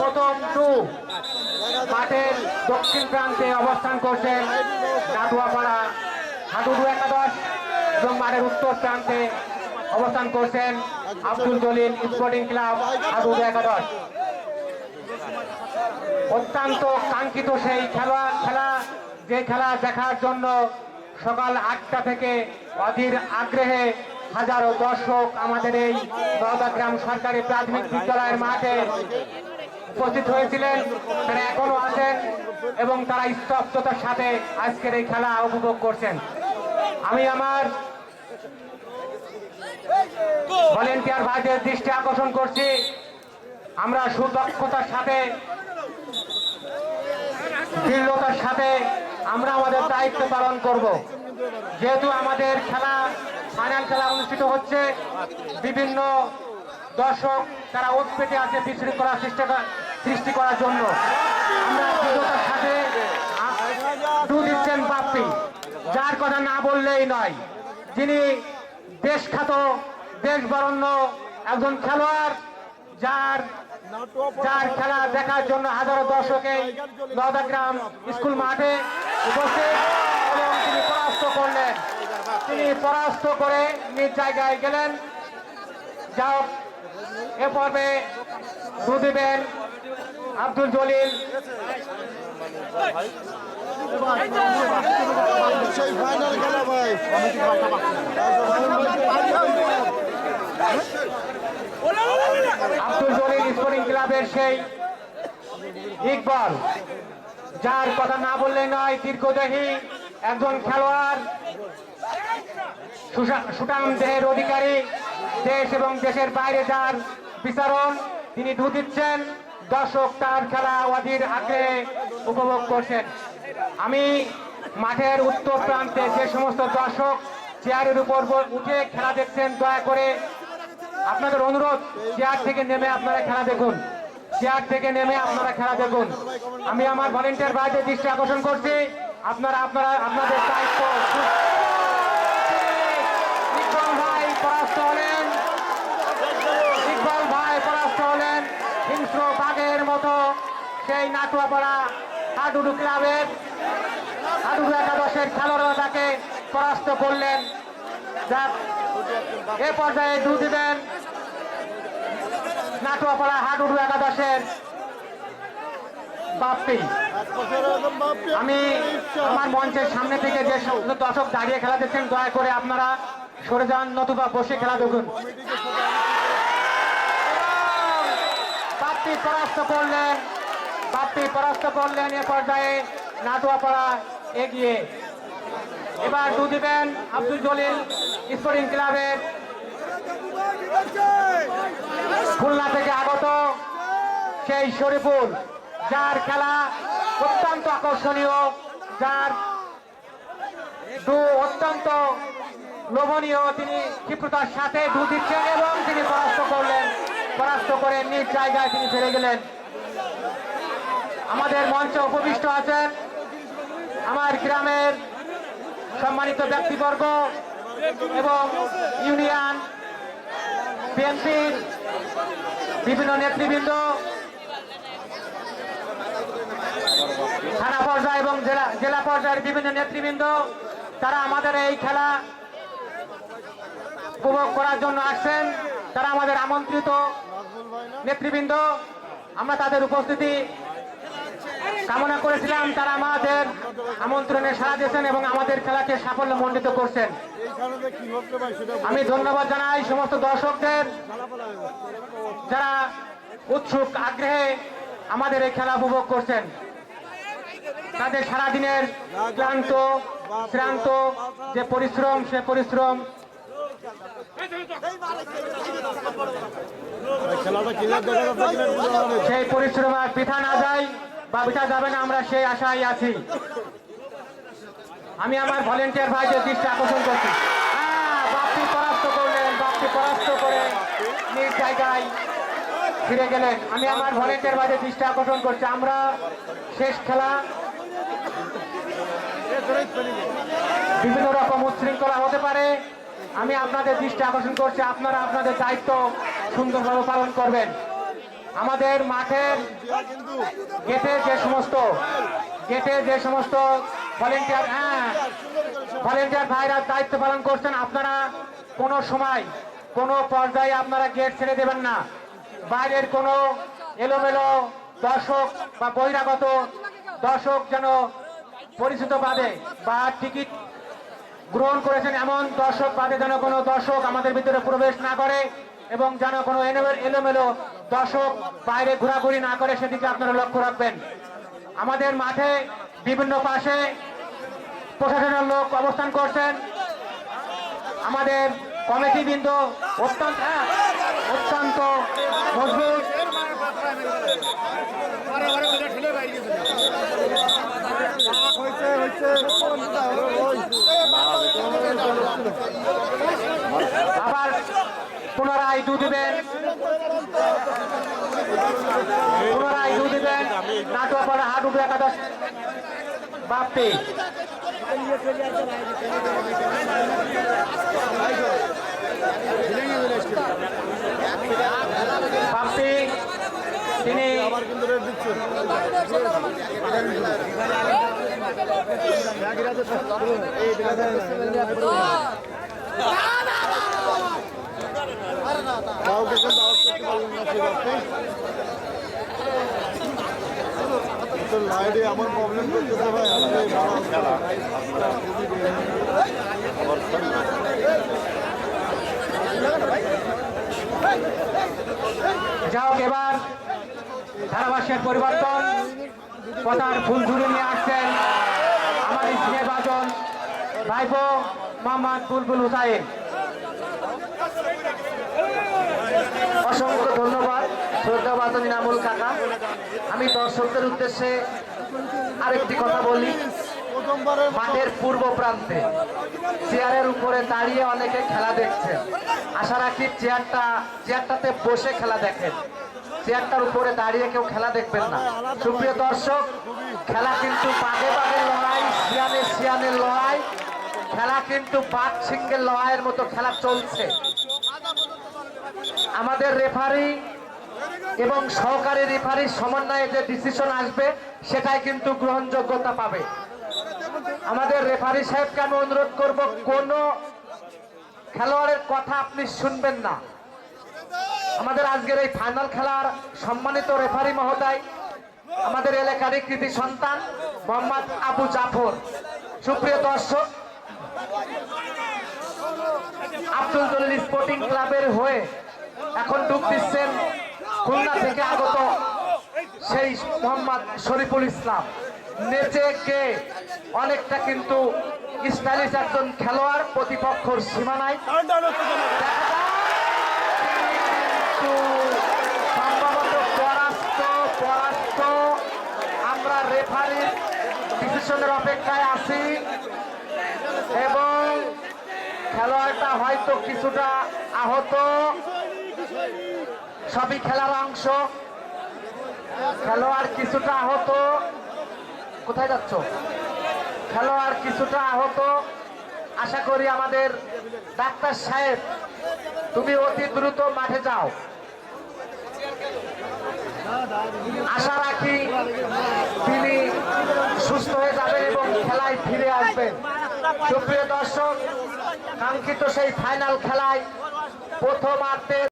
প্রথম টু। মাঠের দক্ষিণ প্রান্তে অবস্থান করছেন নাটুয়াপাড়া। হাডুডু একাদশ এবং মাঠের উত্তর প্রান্তে অবস্থান করছেন আব্দুল জলিল স্পোর্টিং ক্লাব হাডুডু একাদশ। অত্যন্ত কাঙ্ক্ষিত সেই খেলা খেলা, যে খেলা দেখার জন্য সকাল আটটা থেকে অধীর আগ্রহে হাজারো দর্শক আমাদের এই গ্রাম সরকারি প্রাথমিক বিদ্যালয়ের মাঠে উপস্থিত হয়েছিলেন। তারা এখনও আছেন এবং তারা স্তব্ধতার সাথে আজকের এই খেলা উপভোগ করছেন। আমি আমার ভলেন্টিয়ার ভাইদের দৃষ্টি আকর্ষণ করছি। আমরা সুদক্ষতার সাথে, দৃঢ়তার সাথে আমরা আমাদের দায়িত্ব পালন করব। যেহেতু আমাদের খেলা ফাইনাল খেলা অনুষ্ঠিত হচ্ছে। বিভিন্ন দর্শক তারা ওত পেতে আছে বিশৃঙ্খলা সৃষ্টি করা- সৃষ্টি করার জন্য। বাপ্পি যার কথা না বললেই নয়, যিনি দেশ খ্যাত, দেশ বরণ্য একজন খেলোয়াড়, যার যার খেলা দেখার জন্য হাজারো দর্শকে এই লদাগ্রাম স্কুল মাঠে উপস্থিত এবং তিনি পরাস্ত করলেন। তিনি পরাস্ত করে নিজ জায়গায় গেলেন। যাও, এ পর্বে সুদীপের আব্দুল জলিল। আব্দুল জলিল স্পোর্টিং ক্লাবের সেই ইকবাল, যার কথা না বললে নয়, দীর্ঘদেহী। একজন খেলোয়াড় সুঠাম দেহের অধিকারী, দেশ এবং দেশের বাইরে যার বিচারণ তিনি ধু দিচ্ছেন। দর্শক তার খেলা অধীর আগ্রহে উপভোগ করছেন। আমি মাঠের উত্তর প্রান্তে যে সমস্ত দর্শক চেয়ারের উপর উঠে খেলা দেখছেন, দয়া করে আপনাদের অনুরোধ, চেয়ার থেকে নেমে আপনারা খেলা দেখুন। চেয়ার থেকে নেমে আপনারা খেলা দেখুন। আমি আমার ভলেন্টিয়ার ভাইদের দৃষ্টি আকর্ষণ করছি। আপনারা আপনারা, আপনাদের দায়িত্ব ইকবাল ভাই পরাস্ত হলেন। ইকবাল ভাই পরাস্ত হলেন। হিংস্র বাঘের মতো সেই নাটুয়াপাড়া হাডুডু ক্লাবের, হাডুডু একাদশের খেলোয়াড়রা তাকে পরাস্ত করলেন। যাক, এ পর্যায়ে দু দিবেন। নাটুয়াপাড়া হাডুডু একাদশের বাপ্পি আমি আমার মঞ্চের সামনে থেকে যে দর্শক দাঁড়িয়ে খেলা দেখছেন, দয়া করে আপনারা সরে যান, নতুবা বসে খেলা দেখুন। বাপ্পি পরাস্ত করলেন বাপ্পি পরাস্ত করলেন এ পর্যায়ে নাটুয়াপাড়া এগিয়ে। এবার দু দিবেন আব্দুল জলিল স্পোর্টিং ক্লাবের খুলনা থেকে আগত সেই শরীফুল। যার খেলা অত্যন্ত আকর্ষণীয়, যার দু অত্যন্ত লোভনীয়, তিনি ক্ষিপ্রতার সাথে দু দিচ্ছেন এবং তিনি পরাস্ত করলেন। পরাস্ত করে নিজ জায়গায় তিনি ফিরে গেলেন। আমাদের মঞ্চে উপবিষ্ট আছেন আমার গ্রামের সম্মানিত ব্যক্তিবর্গ এবং ইউনিয়ন বিএনপির বিভিন্ন নেতৃবৃন্দ থানা পর্যায়ে এবং জেলা জেলা পর্যায়ের বিভিন্ন নেতৃবৃন্দ, তারা আমাদের এই খেলা উপভোগ করার জন্য আসছেন। তারা আমাদের আমন্ত্রিত নেতৃবৃন্দ। আমরা তাদের উপস্থিতি কামনা করেছিলাম। তারা আমাদের আমন্ত্রণে সাড়া দিয়েছেন এবং আমাদের খেলাকে সাফল্য মণ্ডিত করছেন। আমি ধন্যবাদ জানাই সমস্ত দর্শকদের যারা উৎসুক, আগ্রহে আমাদের এই খেলা উপভোগ করছেন। তাদের সারাদিনের ক্লান্ত শ্রান্ত যে পরিশ্রম সে পরিশ্রম। সেই পরিশ্রম আর বৃথা না যায় বা বৃথা যাবে না আমরা সেই আশায় আছি। আমি আমার ভলেন্টিয়ার ভাইদের দৃষ্টি আকর্ষণ করছি। হ্যাঁ, বাপ্পি পরাস্ত করলেন বাপ্পি পরাস্ত করে নিজ জায়গায় ফিরে গেলেন আমি আমার ভলেন্টিয়ার ভাইদের দৃষ্টি আকর্ষণ করছি। আমরা শেষ খেলা। বিভিন্ন রকম উচ্ছৃঙ্খলা হতে পারে। আমি আপনাদের দৃষ্টি আকর্ষণ করছি। আপনারা আপনাদের দায়িত্ব সুন্দরভাবে পালন করবেন। আমাদের মাঠের গেটে যে সমস্ত, গেটে যে সমস্ত ভলেন্টিয়ার হ্যাঁ ভলেন্টিয়ার ভাইরা দায়িত্ব পালন করছেন, আপনারা কোনো সময় কোনো পর্যায়ে আপনারা গেট ছেড়ে দেবেন না। বাইরের কোনো এলোমেলো দর্শক বা বহিরাগত দর্শক যেন পরিচিত বাদে বা টিকিট গ্রহণ করেছেন এমন দর্শক বাদে যেন কোনো দর্শক আমাদের ভিতরে প্রবেশ না করে এবং যেন কোনো এলোমে- এলোমেলো দর্শক বাইরে ঘোরাঘুরি না করে সেদিকে আপনারা লক্ষ্য রাখবেন। আমাদের মাঠে বিভিন্ন পাশে প্রশাসনের লোক অবস্থান করছেন। আমাদের কমিটি বৃন্দ অত্যন্ত হ্যাঁ, অত্যন্ত মজবুত। আবার পুনরায় দু দিবেন। পুনরায় দু দিবেন। নাটুয়াপাড়া হাডুডু একাদশ। বাপ্পি বাপ্পি তিনি আবার কিন্তু রেট দিচ্ছে কাউকে আমার প্রবলেম যাও এবার ধারাভাষ্যের পরিবর্তন। পতার ফুল ঝুড়ি নিয়ে আসছেন। আমাদের স্নেহভাজন ভাইপো মোহাম্মদ বুলবুল হুসাইন। অসংখ্য ধন্যবাদ। শ্রদ্ধাবাদন ইনামুল কাকা। আমি দর্শকদের উদ্দেশ্যে আরেকটি কথা বলি। মাঠের পূর্ব প্রান্তে চেয়ারের উপরে দাঁড়িয়ে অনেকে খেলা দেখছে আশা রাখি চেয়ারটা চেয়ারটাতে বসে খেলা দেখেন। চেয়ারটার উপরে দাঁড়িয়ে কেউ খেলা দেখবেন না। সুপ্রিয় দর্শক, খেলা কিন্তু বাঘে বাঘের লড়াই, শিয়ানে শিয়ানের লড়াই। খেলা কিন্তু বাঘ সিংহের লড়াইয়ের মতো খেলা চলছে। আমাদের রেফারি এবং সহকারী রেফারির সমন্বয়ে যে ডিসিশন আসবে, সেটাই কিন্তু গ্রহণযোগ্যতা পাবে। আমাদের রেফারি সাহেবকে আমি অনুরোধ করব, কোনো খেলোয়াড়ের কথা আপনি শুনবেন না। আমাদের আজকের এই ফাইনাল খেলার সম্মানিত রেফারি মহোদয়, আমাদের এলাকারই কৃতি সন্তান মোহাম্মদ আবু জাফর। সুপ্রিয় দর্শক আব্দুল জলিল স্পোর্টিং ক্লাবের হয়ে এখন ডুব দিচ্ছেন খুলনা থেকে আগত সেই মোহাম্মদ শরীফুল ইসলাম। নেচে গে, অনেকটা কিন্তু স্টাইলিশ একজন খেলোয়াড়, প্রতিপক্ষর সীমানায় কিন্তু সম্ভবত পরাস্ত পরাস্ত। আমরা রেফারির ডিসিশনের অপেক্ষায় আছি। এবং খেলোয়াড়টা হয়তো কিছুটা আহত। সবই খেলার অংশ। খেলোয়াড় কিছুটা আহত। কোথায় যাচ্ছ? খেলোয়াড় কিছুটা আহত। আশা করি আমাদের ডাক্তার সাহেব, তুমি অতি দ্রুত মাঠে যাও। আশা রাখি তিনি সুস্থ হয়ে যাবেন এবং খেলায় ফিরে আসবেন। সুপ্রিয় দর্শক, কাঙ্ক্ষিত সেই ফাইনাল খেলায় প্রথমার্ধে